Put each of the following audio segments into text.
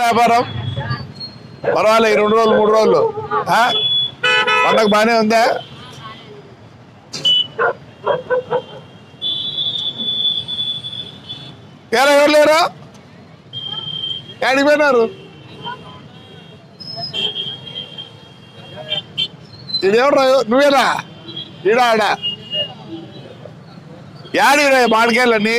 వ్యాపారం? పర్వాలేదు ఈ రెండు రోజులు మూడు రోజులు. ఆ? పండగ బాగానే ఉందా? ఏరా ఎవరు లేరు? ఎక్కడికి పోయినారు? ఇదేవరు నువ్వేనా? ఈడా ఆడ? యాడి మాడికాయలన్నీ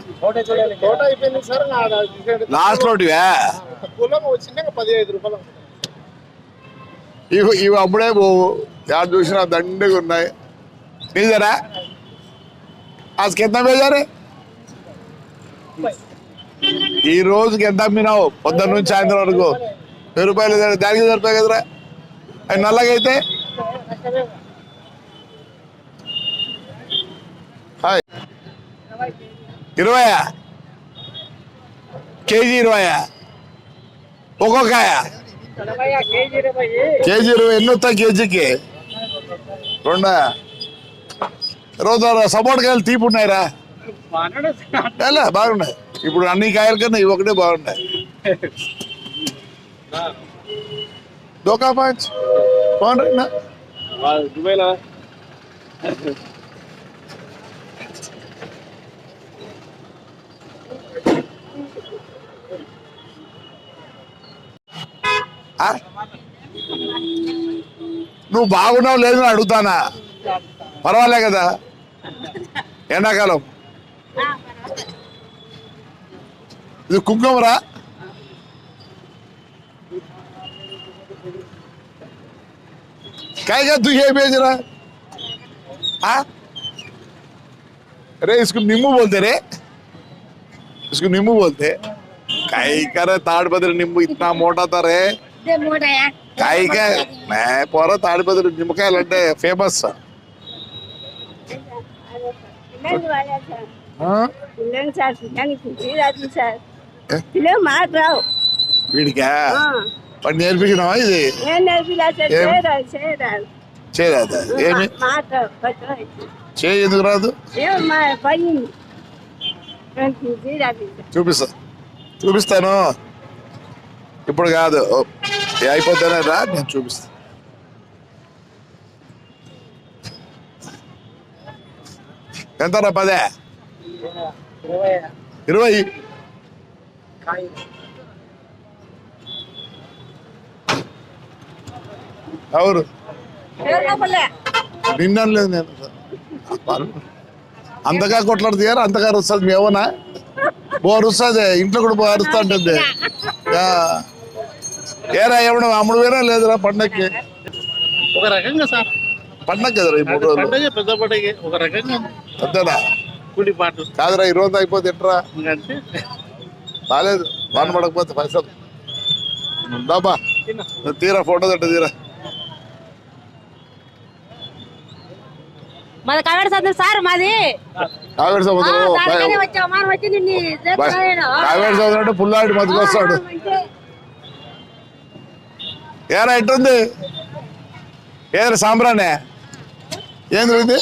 లాస్ట్ రోడ్డువే ఇవి? అప్పుడే పోవు. యాడ చూసినా దండగా ఉన్నాయి. నీదేనా? అసలు ఎంత బేజారు ఈ రోజుకి ఎంత అమ్మినావు? పొద్దున్న నుంచి సాయంత్రం వరకు. వెయ్యి రూపాయలు దానికి సరిపోయి కదరా? అవి నల్లగైతే ఇరవయా కేజీ ఇరవయా ఒక్కొక్కయా? కేజీ ఇరవై ఎన్ని వస్తాయి కేజీకి? రెండా? రోజు సపోర్ట్ తీపి ఉన్నాయిరా. ఎలా? బాగున్నాయి. ఇప్పుడు అన్ని కాయల కన్నా ఇవి ఒకటే బాగున్నాయి. దోకా పాంచ్ బాగుంటాయి నువ్వు బాగున్నావు లేదు అని అడుగుతానా పర్వాలే కదా ఎండాకాలం ఇది కుంకుమరా काय का तू ये बेच रहा हाँ अरे इसको नींबू बोलते रे इसको नींबू बोलते काय करे ताड़पत्री नींबू इतना मोटा था रे ఇదే మూడయా కాయకాయ పొర తాడిపత్రి నిమ్మకాయలు అంటే ఫేమస్ పిల్లలు వాళ్ళే సార్ పిల్లలు సార్ పిల్లలకి తీరాదు సార్ ఏ? పిల్లలు మాట రావు వీడికా ఆ, వాడు నేర్పించినావా ఇది నేను నేర్పిలా సార్ ఏం? చేయరాదు చేయరాదు చేయరాదా ఏమి మాట రావు పట్టుకోవాలి. చేయి ఎందుకు రాదు చూపిస్తా. చూపిస్తాను. ఇప్పుడు కాదు. అయిపోతేనే రా నేను చూపిస్తా. ఎంత రా పదే? ఇరవై. ఎవరు? నిన్నలేదు నేను. అంతగా కొట్లాడుతారు అంతగా వస్తుంది మేమనా బోరు వస్తుంది ఇంట్లో కూడా బో అరుస్తూ ఉంటుంది. ఏరా ఏమన్నా అమ్ముడు వేరా లేదురా పండక్కి? ఒక రకంగా సార్. పండగ కదరా ఈ మూడు రోజులు? పండగ పెద్ద పండగ. ఒక రకంగా అంతేనా? కూలి పాటలు కాదురా ఈ రోజు అయిపోతే ఎట్రా? అంటే రాలేదు వాన పడకపోతే పైసలు. దాబా తీరా ఫోటో తట్టు తీరా. మాది కవేడ సత్యం సార్ మాది. కావేడి సముద్రం మనం సముద్రం అంటే పుల్లాడి మధ్యకి వస్తాడు. ఏరా ఎట్టుంది ఏదరా సాంబ్రానే ఏంది ఇది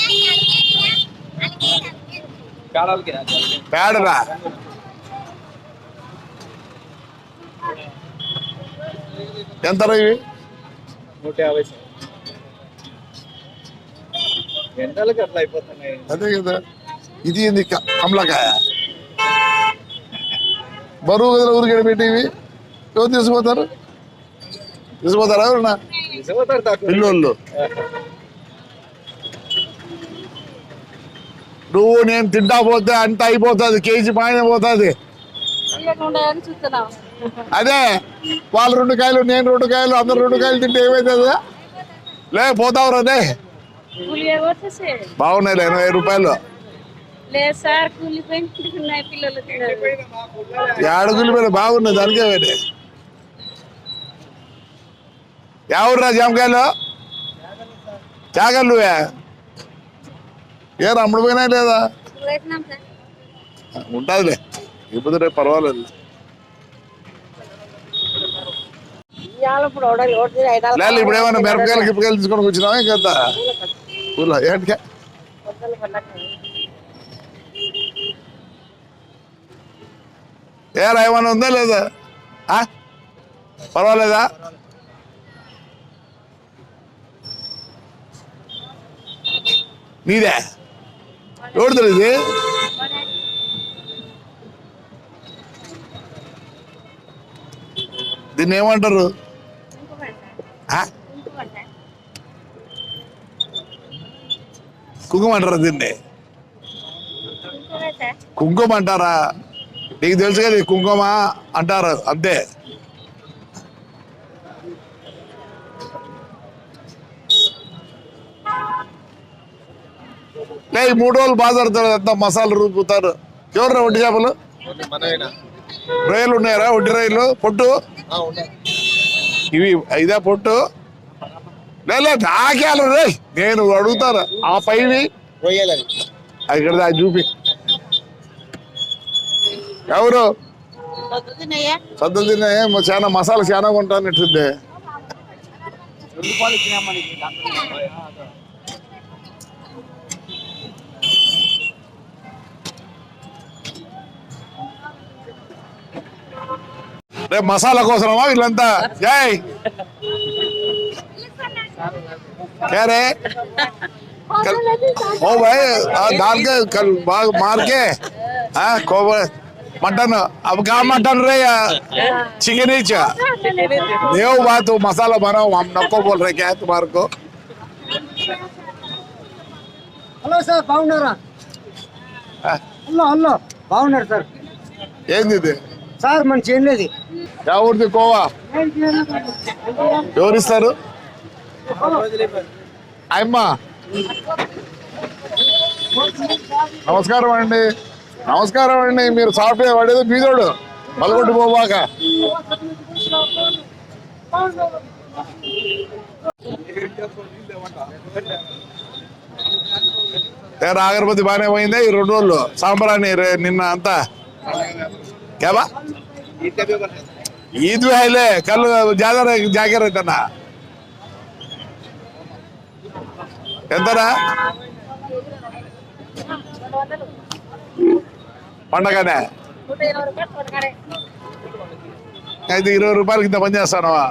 పేడరా? ఎంతరా ఇవి? నూట యాభై ఎండలకి అట్లా అయిపోతున్నాయి. అదే కదా. ఇది ఏంది కమలకాయ? బరువు కదా ఊరికి పెట్టి ఇవి ఎవరు తీసుకుపోతారు? తీసుకుపోతారా ఎవరన్నా? పిల్లోళ్ళు. నువ్వు నేను తింటా పోతే అంత అయిపోతుంది కేజీ పైన పోతుంది. అదే వాళ్ళు రెండు కాయలు నేను రెండు కాయలు అందరు రెండు కాయలు తింటే ఏమవుతుంది లే పోతావు రే బాగున్నాయి ఎనభై రూపాయలు. ఏడుగులు మీద బాగున్నాయి దానికే వేరే ఎవరురా జామకాయలు? చాగలు నువ్వే ఏ అమ్ముడు పోయినా లేదా ఉంటుందిలే ఇప్పుడు రేపు పర్వాలేదు ఇప్పుడు ఏమైనా మిరపకాయలు గిప్పకాయలు తీసుకొని వచ్చినావా ఇంకెంత ఊర్లో ఏంటికే. ఏరా ఏమైనా ఉందా లేదా? పర్వాలేదా నీదే ఎవరిది ఇది దీన్ని ఏమంటారు ఆ? కుంకుమ అంటారా దీన్ని? కుంకుమ అంటారా నీకు తెలుసు కదా కుంకుమ అంటారు అంతే. లే ఈ మూడు రోజులు బాధపడతారు ఎంత మసాలా రూపుతారు ఎవరు వడ్డీ చేపలు? రొయ్యలు ఉన్నాయరా? వడ్డీ రొయ్యలు? పొట్టు? ఇవి ఇదే పొట్టు? లేదు నాకేయాలి రే. నేను అడుగుతాను. ఆ పైవి ఇక్కడ దా చూపి. ఎవరు? సద్దులు తిన్నా చాలా మసాలా చాలా కొంటానట్టుంది. రేపు మసాలా కోసమా వీళ్ళంతా? జై क्या रे कल ओ भाई आ, दाल के कल बाग मार के हाँ कोबर मटन अब कहा मटन रे या चिकन ही चा देव बात तो मसाला बनाओ हम नको बोल रहे क्या है तुम्हारे को హలో సార్ బాగున్నారా ఆ, హలో హలో బాగున్నారు సార్ ఏంది ఇది సార్ మన చేయలేదు యా ఊరిది కోవా ఎవరు ఇస్తారు అమ్మ నమస్కారం అండి. నమస్కారం అండి. మీరు సాఫ్ట్వేర్ వాడేది బీదోడు. మలగొట్టు పోవాక అగరబత్తి బాగానే పోయిందే ఈ రెండు రోజులు. సాంబరాన్ని నిన్న అంతా. కేబా? ఈద్ హైలే కళ్ళు జాతర జాగ్రత్త ఎంతరా? పండగానే? అయితే ఇరవై రూపాయలకి ఇంత పని కుర్చీ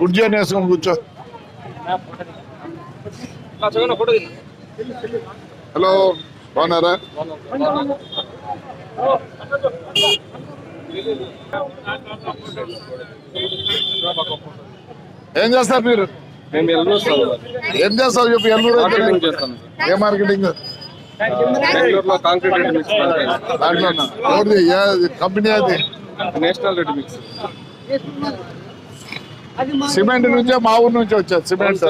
కుర్చీని వేసుకొని కూర్చో. హలో బాగున్నారా? ఏం చేస్తారు మీరు? ఏం చేస్తారు చెప్పు ఎల్లూరు ఏ మార్కెటింగ్ కంపెనీ అది? National ready mix. సిమెంట్ నుంచే మా ఊరు నుంచి వచ్చేది సిమెంట్.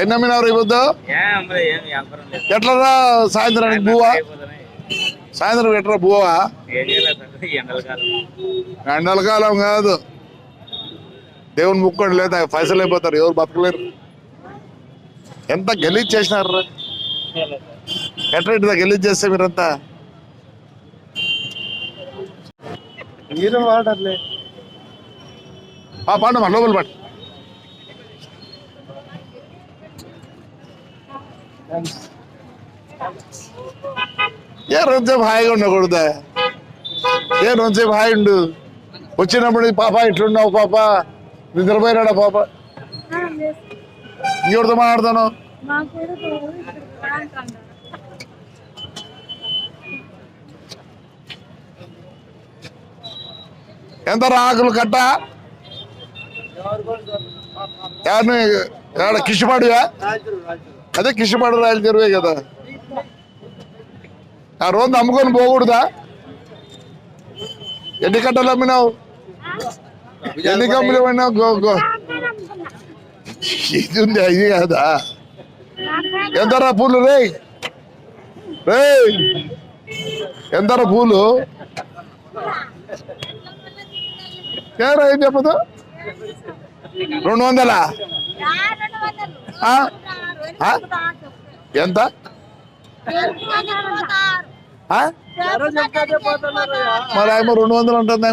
ఎన్ని అమ్మినారు ఈ పొద్దు ఎట్లరా సాయంత్రానికి బువ్వా? సాయంత్రం ఎట్లా బువ్వా ఎండలకాలం. కాదు. దేవుని ముక్కోండి లేదా పైసలు అయిపోతారు ఎవరు బతకలేరు. ఎంత గలీజ్ చేసినారు ఎట్లా గలీజ్ చేస్తే మీరంతా? మీరు వాడర్లే. ఆ పండు మా లోపల పట్టు ఏ రోజుసేపు హాయిగా ఉండకూడదా? ఏ రోజుసేపు హాయి ఉండు? వచ్చినప్పుడు పాప ఇట్లున్నావు పాప నిద్రపోయినాడా పాప? ఇంకెవరితో మాట్లాడతాను? ఎంత ఆకులు కట్ట? ఎవరిని ఎక్కడ కిషిపాడువా అదే కిషిపాడు రాయల చెరువే కదా. ఆ రోజు అమ్ముకొని పోకూడదా? ఎన్ని కట్టలు అమ్మినావు? ఎన్ని కమ్ములు అమ్మినావు గో గో. ఇది ఉంది ఇది కాదా? ఎంతరా పూలు రే? రే! ఎంతరా పూలు? ఏరా ఏం చెప్పదు? రెండు వందలా? ఆ? ఆ? ఎంత? మరి ఏమో రెండు వందలు ఉంటుంది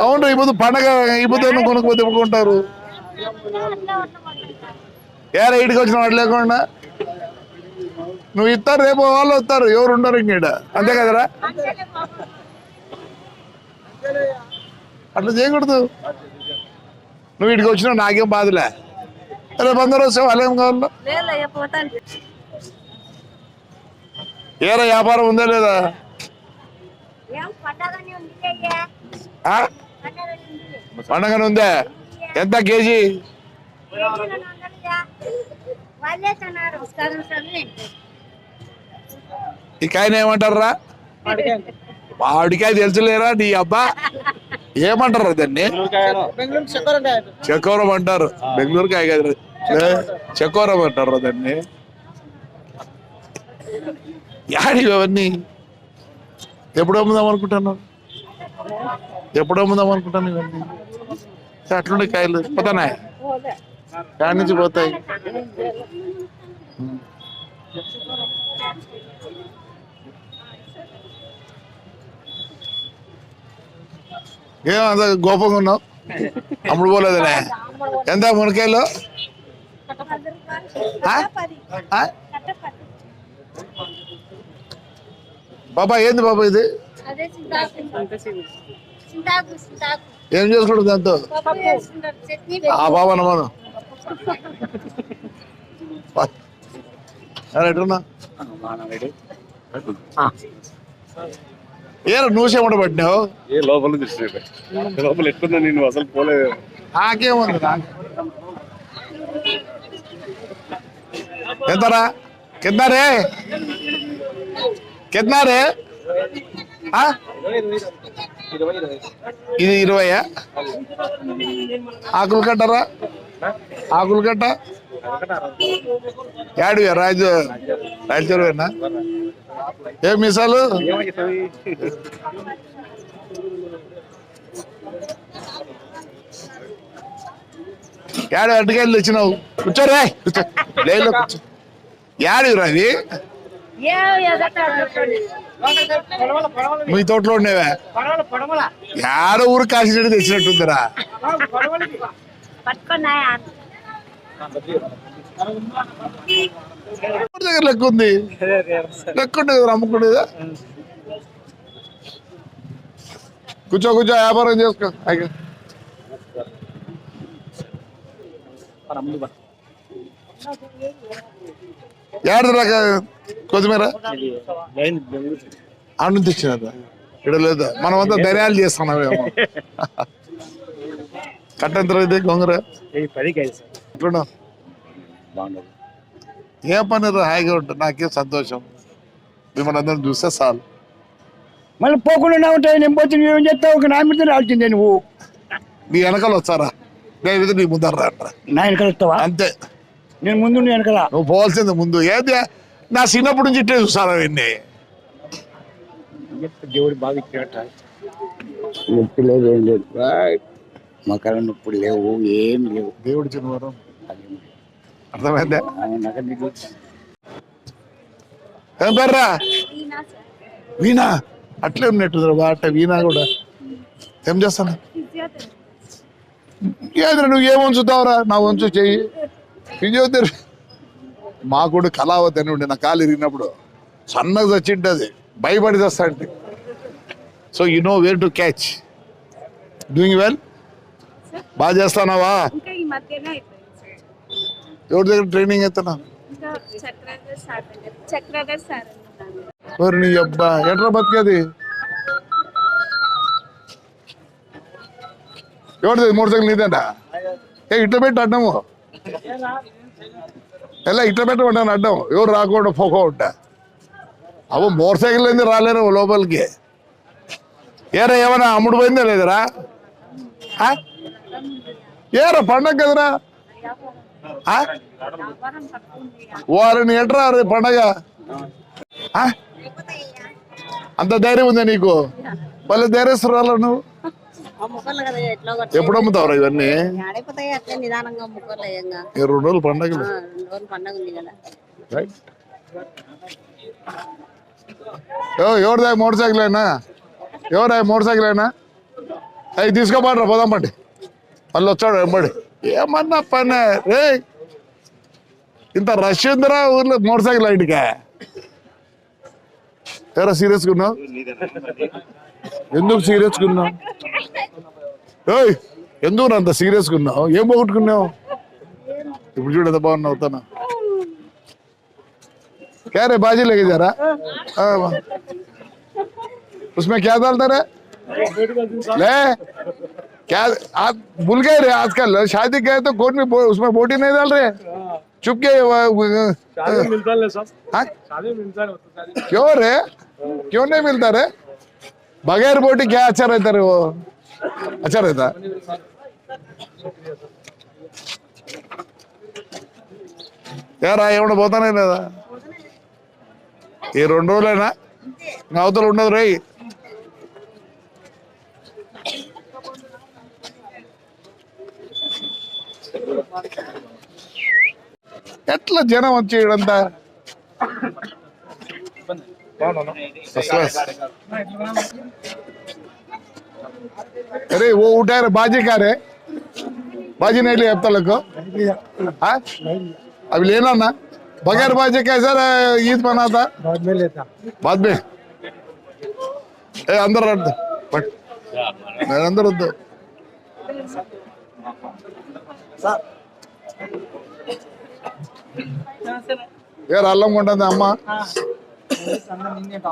అవును ఇప్పుడు పండగ ఇప్పుడు కొనుక్కోతే ఎప్పుడుకుంటారు ఏరా ఇంటికి వచ్చిన వాడు లేకుండా? నువ్వు ఇస్తారు రేపు వాళ్ళు వస్తారు ఎవరు ఉండరు ఇంకీడ అంతే కదరా? అట్లా చేయకూడదు. నువ్వు ఇటుకి వచ్చినా నాకేం బాధలే. రేపు అందరూ వస్తే వాళ్ళేం కావాలో? ఏరా వ్యాపారం ఉందా లేదా? ఏం పండగని ఉంది అయ్యా. ఆ? పండగని ఉంది పండగనే ఉందా? ఎంత కేజీ? ఈ కాయన ఏమంటారా వాడికాయ తెలుసులేరా నీ అబ్బా? ఏమంటారు దాన్ని? చకోరం అంటారు. బెంగళూరు కాయ కదా చకోరం అంటారు దాన్ని? యాడి అవన్నీ ఎప్పుడు అమ్ముదాం అనుకుంటాను ఎప్పుడు అమ్ముదాం అనుకుంటాను ఇవన్నీ? అట్లుండే కాయలు పోతానా కాడి నుంచి పోతాయి. ఏం అంత గోపంగా ఉన్నావు? అమ్ముడు పోలేదనే ఎంత మునకాయలు? బాబా ఏంది బాబా ఇది? ఏం చేసుకుంటుంది దాంతో? ఆ బాబా నమ్మను ఎటున్నా ఏరా నువ్వు చెమట పట్టినావు? ఏ లోపల దృష్టి లోపల నేను అసలు పోలేదు. నాకేముంది నాకు ఎంతరా? కిందరే కిందరే ఆ? ఇది ఇరవయా? ఆకులు కట్టరా? ఆకులు కట్ట? యాడు రాజు. రాజువేనా ఏ మిసాలు? యాడు అడ్డుకెళ్ళి తెచ్చినావు? కూర్చోరే కూర్చో. లేదు కూర్చో. యాడు రవి మీ తోటలో ఉండేవా యాడ ఊరు కాసినట్టు తెచ్చినట్టుందిరా దగ్గర లెక్క ఉంది లెక్క ఉంటుంది కదా అమ్ముకునేదా కూర్చో కూర్చో వ్యాపారం చేసుకో. అయ్య. ఏడు రక కొత్తిమీర? అన్ను తెచ్చినదా ఇక్కడ లేదా? మనం అంతా ధైర్యాలు చేస్తున్నామేమో. కట్టెంత ఇది గొంగర? ఎట్లున్నావు ఏ పని రా హాయిగా ఉంటుంది నాకేం సంతోషం. మిమ్మల్ని అందరం చూస్తే చాలు. మళ్ళీ పోకుండా ఉంటాయి నేను పోతే నువ్వేం చేస్తావు? ఒక నా మీద రాల్చిందే నువ్వు. నీ వెనకాల వచ్చారా? నేను నీ ముందర రా అంటారా. నా వెనకాల వస్తావా? అంతే. నేను ముందు వెనకాల. నువ్వు పోవాల్సింది ముందు. ఏది? నా చిన్నప్పటి నుంచి ఇట్టే చూసారా అవన్నీ దేవుడు బాగా ఇచ్చాట నొప్పి లేదు ఏం లేదు. మకాల నొప్పులు లేవు ఏం లేవు. దేవుడి చిన్నవరం అర్థమైందా? ఏం పేర్రా? వీణా అట్లే ఉన్నట్టు బాట వీణా కూడా. ఏం చేస్తాను? ఏదిరా నువ్వు ఏం ఉంచుతావురా నా వంచు చెయ్యి. ఫిజియోథెరపీ. మా కూడా కళావతి అని ఉండే నా కాలు ఇరిగినప్పుడు. సన్నగా చచ్చింటది భయపడి చేస్తా అంటే. So you know where to catch doing well బాగా చేస్తానావా ఎవరి దగ్గర ట్రైనింగ్ ఎత్తనా? దగ్గర. నీ అబ్బా ఎట్రా బతికేది? ఎవరిది? మూడు సైకిల్ నీదేంట? ఏ ఇట్లా పెట్టి అడ్డము. ఎలా ఇట్లా పెట్టమంటాను అడ్డం. ఎవరు రాకుండా పోకుండా అవు మోటార్ సైకిల్ ఏంది రాలేరు లోపలికి. ఏరా ఏమన్నా అమ్ముడు పోయిందా లేదురా? ఆ? ఏరా పండగ కదరా? ఆ? వారిని ఎట్రా రే పండగ? అంత ధైర్యం ఉందా నీకు? మళ్ళీ ధైర్యస్తురాలు నువ్వు? ఎప్పుడు అమ్ముతావురా ఇవన్నీ? రెండు రోజులు పండగ ఎవరిదా మోటార్ సైకిల్ అయినా? ఎవరా మోటార్ సైకిల్ అయినా? అవి తీసుకోమంటారా పోదాం పండి. మళ్ళీ వచ్చాడు వెంబడి ఏమన్నా పని? రే ఇంత రష్ ఉందిరా ఊర్లో మోటార్ సైకిల్ ఇంటికా ఎవరా సీరియస్గా ఉన్నావు ఎందుకు సీరియస్గా ఉన్నావు ఏయ్ ఎందుకు అంత సీరియస్గా ఉన్నావు ఏం పోగొట్టుకున్నావు ఇప్పుడు చూడు ఎంత బాగున్నావు తను क्या रे बाजी लेके जा रहा हाँ, वाह। उसमें क्या डालता रे ले क्या आप भूल गए रे आजकल शादी गए तो कोट में बो- उसमें बोटी नहीं डाल रहे चुप के वो- वो- मिलता है सब हाँ? शादी मिलता है क्यों रे क्यों नहीं मिलता रे बगैर बोटी क्या अच्छा रहता रे वो अच्छा रहता యారా ఏమన్నా పోతానే లేదా ఈ రెండు రోజులైనా ఇంకా అవతల ఉండదు రేయ్ ఎట్లా జనం వచ్చి ఇడంతా First class. अरे वो उठा रहे बाजी का रे बाजी नहीं लिया अब तक को हाँ? अभी लेना ना बगैर बाजी कैसा रे- ईद मना था बाद में लेता बाद में ए अंदर रख दो पट मेरे अंदर रख दो यार అల్లం కొంటుంది అమ్మ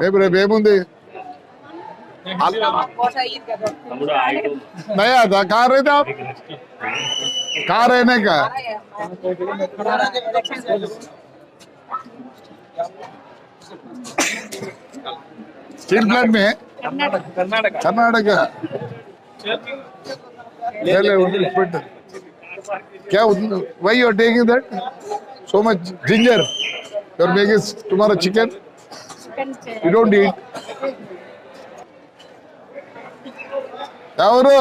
రేపు రేపు ఏముంది नहीं आता कहाँ रहते आप कहाँ रहने का स्टील प्लांट में है? कर्नाटक ले ले उधर put. क्या why you are taking that so much ginger you are making tomorrow chicken you don't eat ఎవరు?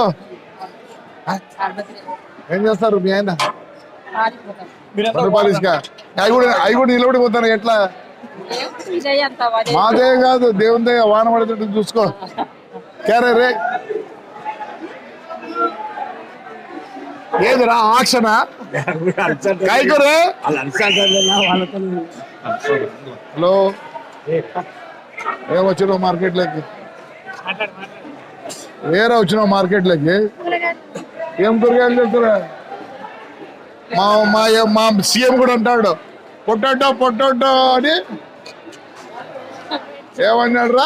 ఏం చేస్తారు మీ ఆయన? పాలిష్గా అవి కూడా అవి కూడా నిలబడిపోతాను ఎట్లా? మాదే కాదు దేవుందే వాన పడుతుంటే చూసుకో. కేరే రే. ఏదిరా ఆక్షనా? కాయకూరే హలో. ఏం వచ్చినావు మార్కెట్లోకి వేరే వచ్చినావు మార్కెట్లోకి ఏం కూరగాయలు చెప్తారా మా మా మా సీఎం కూడా అంటాడు పొటాటో పొటాటో అని. ఏమన్నాడు రా?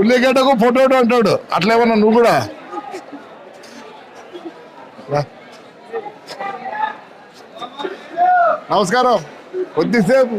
ఉల్లిగడ్డకు పొటాటో అంటాడు అట్లేమన్నా నువ్వు కూడా? నమస్కారం. కొద్దిసేపు.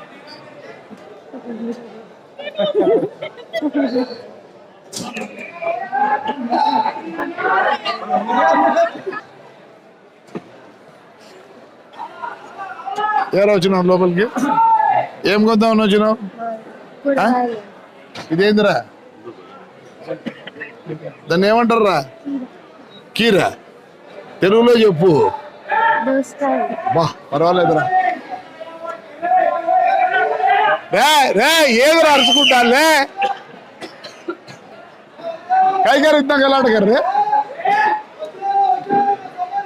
ఎవరు వచ్చినావు లోపలికి? ఏం కొందామని వచ్చినావు? ఇదేందిరా? దాన్ని ఏమంటారా కీరా? తెలుగులో చెప్పు. బా పర్వాలేదురా. రే రే ఏదిరా అరుచుకుంటాలే కైగారు ఇంత గలాడగారు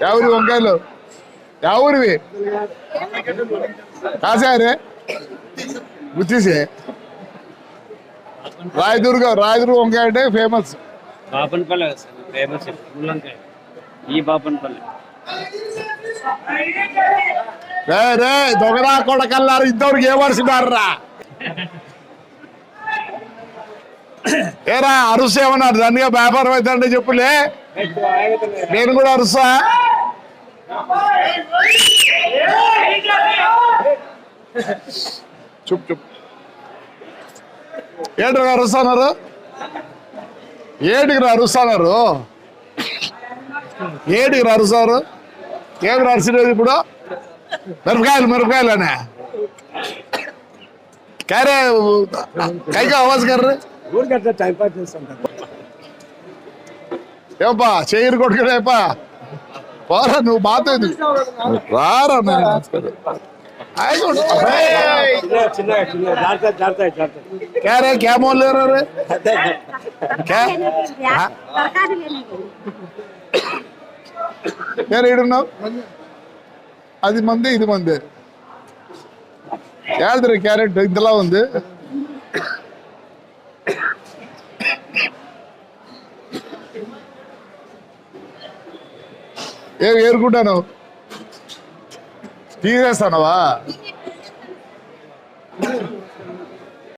ఎవరి వంకాయలు? ఎవరివి? కాసారే గుర్తిసే. రాయదుర్గ రాయదుర్గ వంకాయ అంటే ఫేమస్ బాపనపల్లి ఫేమస్ ముల్లంకాయ. ఈ బాపనపల్లి. రే రే దొంగరా కొడకల్లారు ఇంతవరకు ఏమర్చినారా ఏరా అరుసు ఏమన్నారు దానిగా వ్యాపారం అవుతుందంటే చెప్పులే. నేను కూడా అరుసా? చుప్ చుప్. ఏంటి అరుస్తున్నారు ఏడుగురు అరుస్తున్నారు ఏడుగురు అరుస్తారు ఏమి అరిసినది ఇప్పుడు? మిరపకాయలు మిరపకాయలు అనే? క్యారే కైకా ఆవాజ్ కర్ర ఊరికట్లా టైం పాస్ చేస్తుంటారు ఏపా చేయరు కొట్టుకునేపా పోరా నువ్వు మాతేది రారా నేను ఆగు. ఏయ్! చిన్న చిన్న జాగ్రత్త జాగ్రత్త జాగ్రత్త क्या रे क्या बोल रहे हो रे क्या हाँ? తరకారీ లేనిది. क्या రేడున్నావు అది మంది ఇది మంది ஏழ்துற கேரட் இதெல்லாம் வந்து ఏ ఏరుకుంటాను తీసేస్తానవా